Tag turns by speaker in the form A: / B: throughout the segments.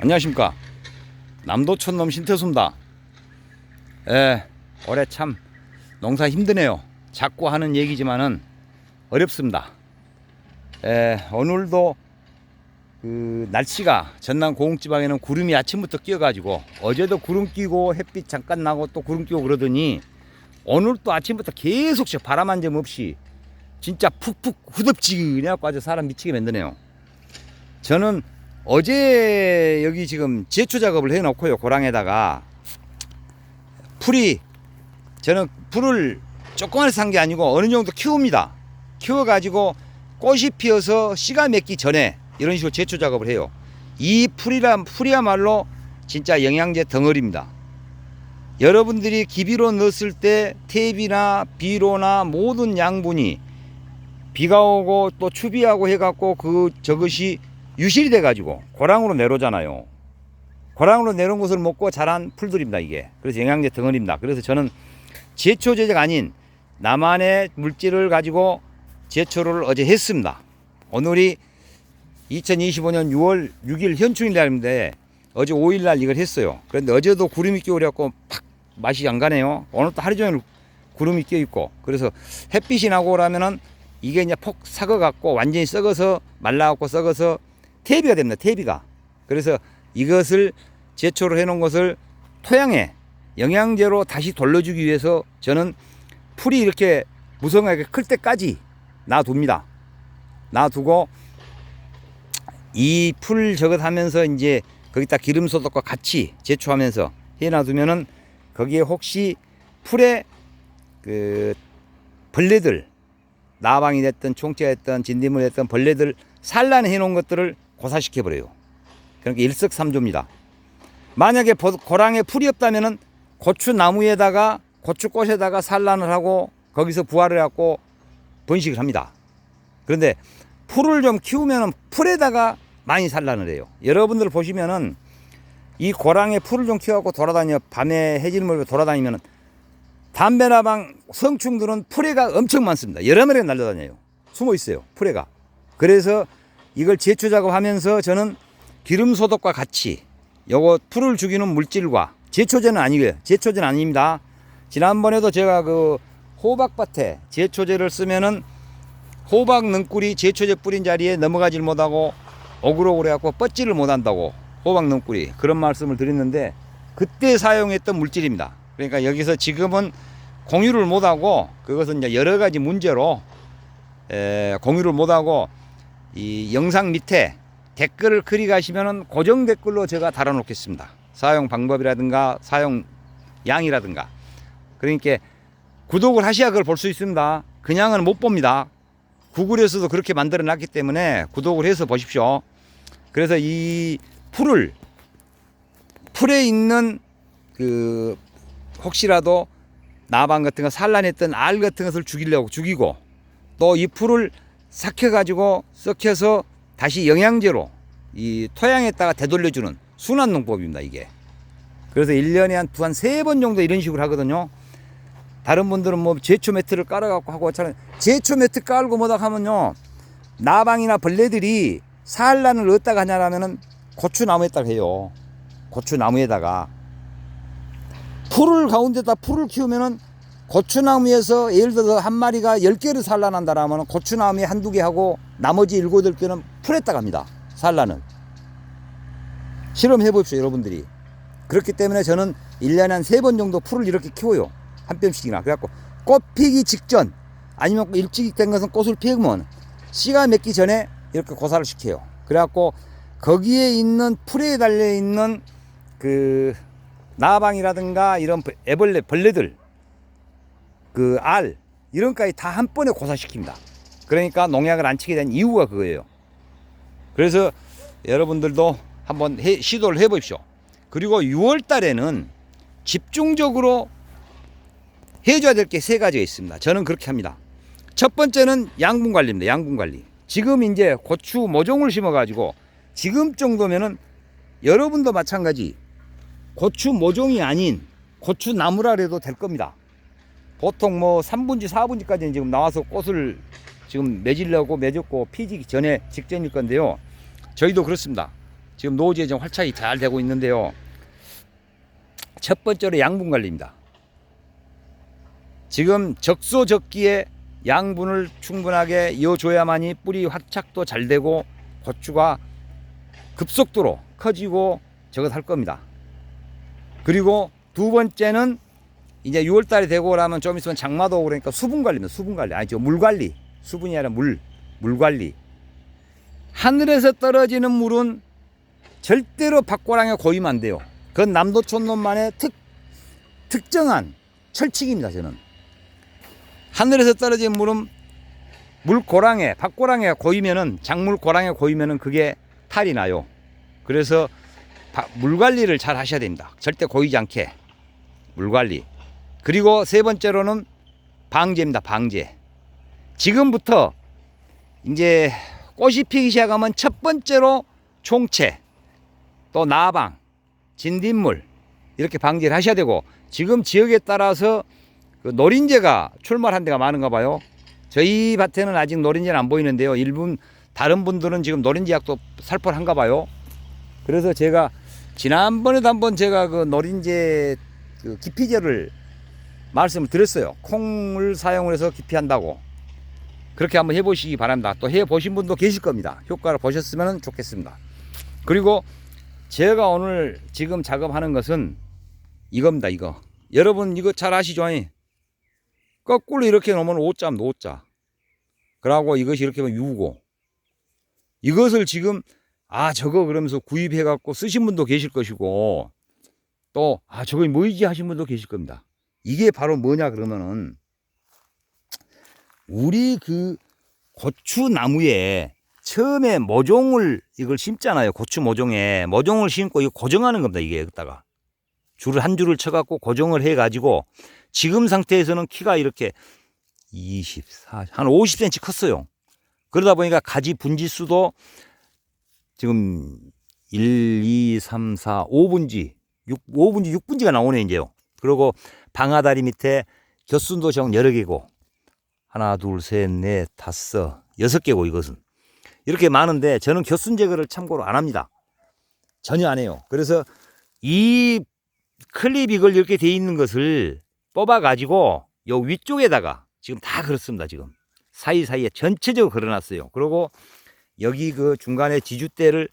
A: 안녕하십니까? 남도촌놈 신태수입니다. 에 올해 참 농사 힘드네요. 자꾸 하는 얘기지만은 어렵습니다. 에 오늘도 그 날씨가 전남 고흥지방에는 구름이 아침부터 끼어가지고 어제도 구름 끼고 햇빛 잠깐 나고 또 구름 끼고 그러더니 오늘 또 아침부터 계속 저 바람 한 점 없이 진짜 푹푹 후덥지근해갖고 아주 사람 미치게 만드네요. 저는 어제 여기 지금 제초 작업을 해 놓고요 고랑에다가. 풀이 저는 풀을 조그만해서 산게 아니고 어느 정도 키웁니다. 키워 가지고 꽃이 피어서 씨가 맺기 전에 이런 식으로 제초 작업을 해요. 이 풀이라 풀이야말로 진짜 영양제 덩어리입니다. 여러분들이 기비로 넣었을 때 탭이나 비료나 모든 양분이 비가 오고 또 추비하고 해갖고 그 저것이 유실이 돼가지고 고랑으로 내려오잖아요. 고랑으로 내려온 것을 먹고 자란 풀들입니다 이게. 그래서 영양제 덩어리입니다. 그래서 저는 제초 제제가 아닌 나만의 물질을 가지고 제초를 어제 했습니다. 오늘이 2025년 6월 6일 현충일 날인데 어제 5일 날 이걸 했어요. 그런데 어제도 구름이 끼어갖고 팍 맛이 안 가네요. 오늘 또 하루 종일 구름이 끼어 있고 그래서 햇빛이 나고 그러면은 이게 이제 폭 삭어갖고 완전히 썩어서 말라갖고 썩어서 테이비가 됩니다. 테이비가. 그래서 이것을 제초를 해놓은 것을 토양에 영양제로 다시 돌려주기 위해서 저는 풀이 이렇게 무성하게 클 때까지 놔둡니다. 놔두고 이 풀 저것 하면서 이제 거기다 기름 소독과 같이 제초하면서 해놔두면은 거기에 혹시 풀에 그 벌레들 나방이 됐든 총체가 됐든 진딧물이 됐든 벌레들 산란해 놓은 것들을 고사시켜 버려요. 그러니까 일석삼조입니다. 만약에 보- 고랑에 풀이 없다면은 고추 나무에다가 고추꽃에다가 산란을 하고 거기서 부화를 해갖고 번식을 합니다. 그런데 풀을 좀 키우면은 풀에다가 많이 산란을 해요. 여러분들 보시면은 이 고랑에 풀을 좀 키워갖고 돌아다녀 밤에 해질 물고 돌아다니면은 담배나방 성충들은 풀에가 엄청 많습니다. 여러 마리가 날아다녀요. 숨어 있어요. 풀에가. 그래서 이걸 제초 작업하면서 저는 기름 소독과 같이 요거 풀을 죽이는 물질과 제초제는 아니고요. 제초제는 아닙니다. 지난번에도 제가 그 호박밭에 제초제를 쓰면은 호박 능꿀이 제초제 뿌린 자리에 넘어가질 못하고 오글오글 해갖고 뻗지를 못한다고 호박 능꿀이 그런 말씀을 드렸는데 그때 사용했던 물질입니다. 그러니까 여기서 지금은 공유를 못하고 그것은 이제 여러 가지 문제로 에, 공유를 못하고 이 영상 밑에 댓글을 클릭하시면은 고정 댓글로 제가 달아놓겠습니다. 사용 방법이라든가 사용 양이라든가 그러니까 구독을 하셔야 그걸 볼 수 있습니다. 그냥은 못 봅니다. 구글에서도 그렇게 만들어 놨기 때문에 구독을 해서 보십시오. 그래서 이 풀을 풀에 있는 그 혹시라도 나방 같은 거 산란했던 알 같은 것을 죽이려고 죽이고 또 이 풀을 삭혀 가지고 썩혀서 다시 영양제로 이 토양에다가 되돌려주는 순환 농법입니다 이게. 그래서 1년에 한 두 한 세 번 정도 이런 식으로 하거든요. 다른 분들은 뭐 제초 매트를 깔아갖고 하고 저는 제초 매트 깔고 뭐다 하면요. 나방이나 벌레들이 산란을 어디다가 하냐라면은 고추나무에다가 해요. 고추나무에다가. 풀을 가운데다 풀을 키우면은 고추나무에서 예를 들어서 한 마리가 열 개를 산란한다라면 고추나무에 한두 개 하고 나머지 일곱 여덟 개는 풀에다가 합니다. 산란을. 실험해 보십시오, 여러분들이. 그렇기 때문에 저는 일년에 한세번 정도 풀을 이렇게 키워요. 한 뼘씩이나. 그래갖고 꽃 피기 직전 아니면 일찍 된 것은 꽃을 피우면 씨가 맺기 전에 이렇게 고사를 시켜요. 그래갖고 거기에 있는 풀에 달려 있는 그 나방이라든가 이런 애벌레 벌레들 그 알 이런 까지 다 한 번에 고사시킵니다. 그러니까 농약을 안 치게 된 이유가 그거예요. 그래서 여러분들도 한번 해- 시도를 해보십시오. 그리고 6월 달에는 집중적으로 해줘야 될 게 세 가지가 있습니다. 저는 그렇게 합니다. 첫 번째는 양분 관리입니다. 양분 관리. 지금 이제 고추 모종을 심어가지고 지금 정도면은 여러분도 마찬가지 고추 모종이 아닌 고추 나무라 해도 될 겁니다. 보통 뭐 3분지 4분지까지는 지금 나와서 꽃을 지금 맺으려고 맺었고 피지기 전에 직전일 건데요. 저희도 그렇습니다. 지금 노지에 좀 활착이 잘 되고 있는데요. 첫 번째로 양분 관리입니다. 지금 적소적기에 양분을 충분하게 이어줘야만이 뿌리 활착도 잘 되고 고추가 급속도로 커지고 저것 할 겁니다. 그리고 두 번째는 이제 6월 달이 되고 나면 좀 있으면 장마도 오고 그러니까 수분 관리입니다. 수분 관리. 아니죠. 물 관리. 수분이 아니라 물. 물 관리. 하늘에서 떨어지는 물은 절대로 밭고랑에 고이면 안 돼요. 그건 남도촌놈만의 특, 특정한 철칙입니다. 저는. 하늘에서 떨어진 물은 물고랑에, 밭고랑에 고이면은, 작물 고랑에 고이면은 그게 탈이 나요. 그래서 바- 물 관리를 잘 하셔야 됩니다. 절대 고이지 않게. 물 관리. 그리고 세 번째로는 방제입니다. 방제. 지금부터 이제 꽃이 피기 시작하면 첫 번째로 총채, 또 나방, 진딧물 이렇게 방제를 하셔야 되고 지금 지역에 따라서 그 노린재가 출몰한 데가 많은가 봐요. 저희 밭에는 아직 노린재는 안 보이는데요. 일본 다른 분들은 지금 노린재 약도 살벌한가 봐요. 그래서 제가 지난번에도 한번 제가 그 노린재 그 기피제를 말씀을 드렸어요. 콩을 사용을 해서 기피한다고. 그렇게 한번 해보시기 바랍니다. 또 해보신 분도 계실 겁니다. 효과를 보셨으면 좋겠습니다. 그리고 제가 오늘 지금 작업하는 것은 이겁니다. 이거. 여러분 이거 잘 아시죠? 거꾸로 이렇게 놓으면. 오자. 그러고 이것이 이렇게 하면 유고. 이것을 지금 아 저거 그러면서 구입해 갖고 쓰신 분도 계실 것이고 또 아 저거 뭐이지 하신 분도 계실 겁니다. 이게 바로 뭐냐 그러면은 우리 그 고추 나무에 처음에 모종을 이걸 심잖아요. 고추 모종에 모종을 심고 이거 고정하는 겁니다. 이게 여기다가 줄을 한 줄을 쳐갖고 고정을 해가지고 지금 상태에서는 키가 이렇게 24, 한 50cm 컸어요. 그러다 보니까 가지 분지수도 지금 1, 2, 3, 4, 5분지, 6, 5분지, 6분지가 나오네, 이제요. 그리고 방아다리 밑에 곁순도 정 여러 개고, 하나, 둘, 셋, 넷, 다섯, 여섯 개고, 이것은. 이렇게 많은데, 저는 곁순 제거를 참고로 안 합니다. 전혀 안 해요. 그래서 이 클립 이걸 이렇게 돼 있는 것을 뽑아 가지고, 요 위쪽에다가, 지금 다 그렇습니다, 지금. 사이사이에 전체적으로 걸어놨어요. 그리고 여기 그 중간에 지주대를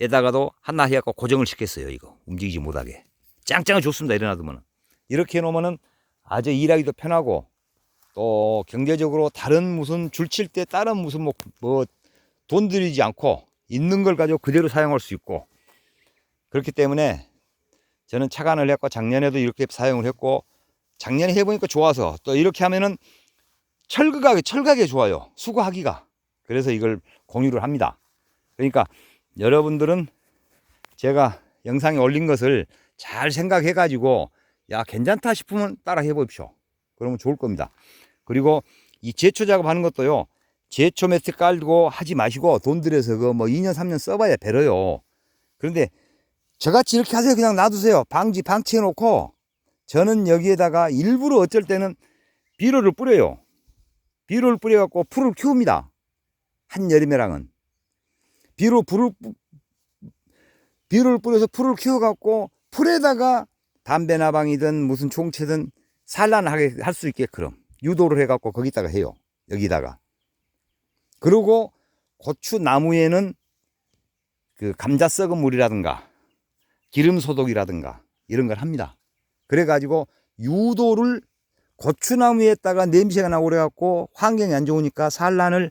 A: 에다가도 하나 해갖고 고정을 시켰어요. 이거 움직이지 못하게 짱짱은 좋습니다. 이래놔두면 이렇게 해놓으면은 아주 일하기도 편하고 또 경제적으로 다른 무슨 줄칠 때 다른 무슨 뭐돈 들이지 않고 있는 걸 가지고 그대로 사용할 수 있고 그렇기 때문에 저는 착안을 했고 작년에도 이렇게 사용을 했고 작년에 해보니까 좋아서 또 이렇게 하면은 철거하기 철가게 좋아요. 수거하기가 그래서 이걸 공유를 합니다. 그러니까 여러분들은 제가 영상에 올린 것을 잘 생각해 가지고 야 괜찮다 싶으면 따라 해 보십시오. 그러면 좋을 겁니다. 그리고 이 제초 작업하는 것도요. 제초 매트 깔고 하지 마시고 돈 들여서 그 뭐 2년 3년 써봐야 배려요. 그런데 저같이 이렇게 하세요. 그냥 놔두세요. 방지 방치해 놓고 저는 여기에다가 일부러 어쩔 때는 비료를 뿌려요. 비료를 뿌려갖고 풀을 키웁니다. 한여름에랑은. 비료 불을 뿌- 비료를 뿌려서 풀을 키워갖고 풀에다가 담배 나방이든 무슨 총채든 산란하게 할 수 있게 그럼 유도를 해갖고 거기다가 해요 여기다가 그리고 고추 나무에는 그 감자 썩은 물이라든가 기름 소독이라든가 이런 걸 합니다 그래가지고 유도를 고추나무에다가 냄새가 나고 그래갖고 환경이 안 좋으니까 산란을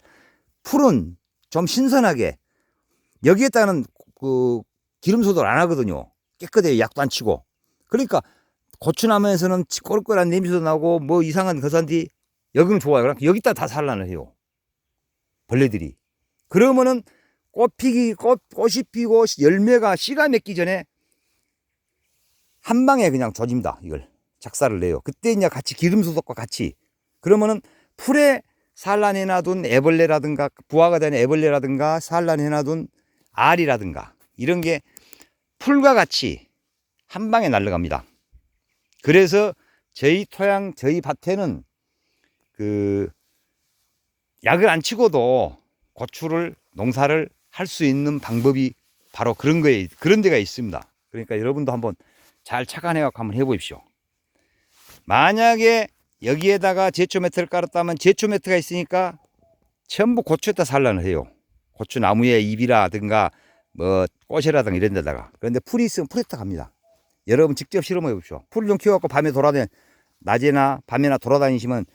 A: 풀은 좀 신선하게 여기에다가는 그 기름 소독을 안 하거든요. 깨끗해요. 약도 안 치고. 그러니까 고추나무에서는 꼬르꼬르한 냄새도 나고 뭐 이상한 거산디 여기는 좋아요. 그러니까 여기다 다 산란을 해요. 벌레들이. 그러면은 꽃 피기, 꽃, 꽃이 피고 열매가 씨가 맺기 전에 한 방에 그냥 조집니다. 이걸. 작사를 내요. 그때 이제 같이 기름 소독과 같이. 그러면은 풀에 산란해 놔둔 애벌레라든가 부화가 된 애벌레라든가 산란해 놔둔 알이라든가 이런 게 풀과 같이 한 방에 날아갑니다. 그래서 저희 토양, 저희 밭에는 그 약을 안 치고도 고추를 농사를 할 수 있는 방법이 바로 그런 거에 그런 데가 있습니다. 그러니까 여러분도 한번 잘 착안해 갖고 한번 해 보십시오. 만약에 여기에다가 제초 매트를 깔았다면 제초 매트가 있으니까 전부 고추에다 산란을 해요. 고추 나무의 잎이라든가 뭐 꽃이라든가 이런 데다가. 그런데 풀이 있으면 풀에다 갑니다. 여러분 직접 실험해 보십시오. 풀좀 키워갖고 밤에 돌아다니 낮에나 밤에나 돌아다니시면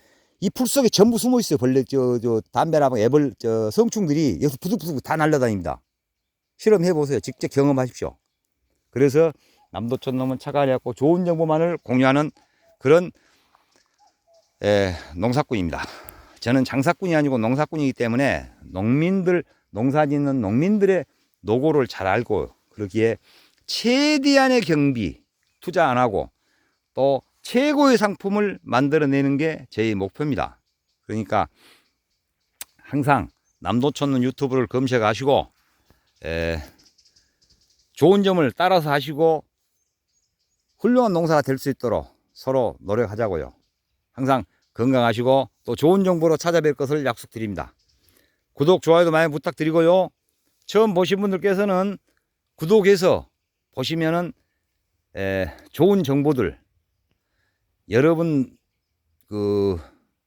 A: 이 풀 속에 전부 숨어 있어요. 벌레 저 저 담배나 뭐 애벌 저 성충들이 여기서 부득부득 다 날라다닙니다. 실험해 보세요. 직접 경험하십시오. 그래서 남도촌 놈은 차가리갖고 좋은 정보만을 공유하는 그런 에, 농사꾼입니다. 저는 장사꾼이 아니고 농사꾼이기 때문에 농민들 농사 짓는 농민들의 노고를 잘 알고 그러기에 최대한의 경비 투자 안 하고 또 최고의 상품을 만들어내는 게 제 목표입니다. 그러니까 항상 남도촌 유튜브를 검색하시고 에, 좋은 점을 따라서 하시고 훌륭한 농사가 될 수 있도록 서로 노력하자고요. 항상 건강하시고 또 좋은 정보로 찾아뵐 것을 약속드립니다. 구독, 좋아요도 많이 부탁드리고요. 처음 보신 분들께서는 구독해서 보시면은 에, 좋은 정보들 여러분 그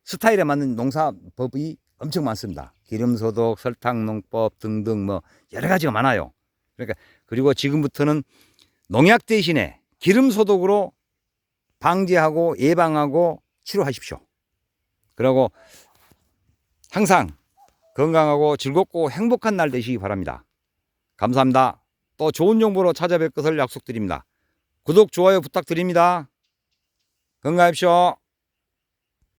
A: 스타일에 맞는 농사법이 엄청 많습니다. 기름 소독, 설탕 농법 등등 뭐 여러 가지가 많아요. 그러니까 그리고 지금부터는 농약 대신에 기름 소독으로 방지하고 예방하고 치료하십시오. 그리고 항상 건강하고 즐겁고 행복한 날 되시기 바랍니다. 감사합니다. 또 좋은 정보로 찾아뵐 것을 약속드립니다. 구독, 좋아요 부탁드립니다. 건강하십시오.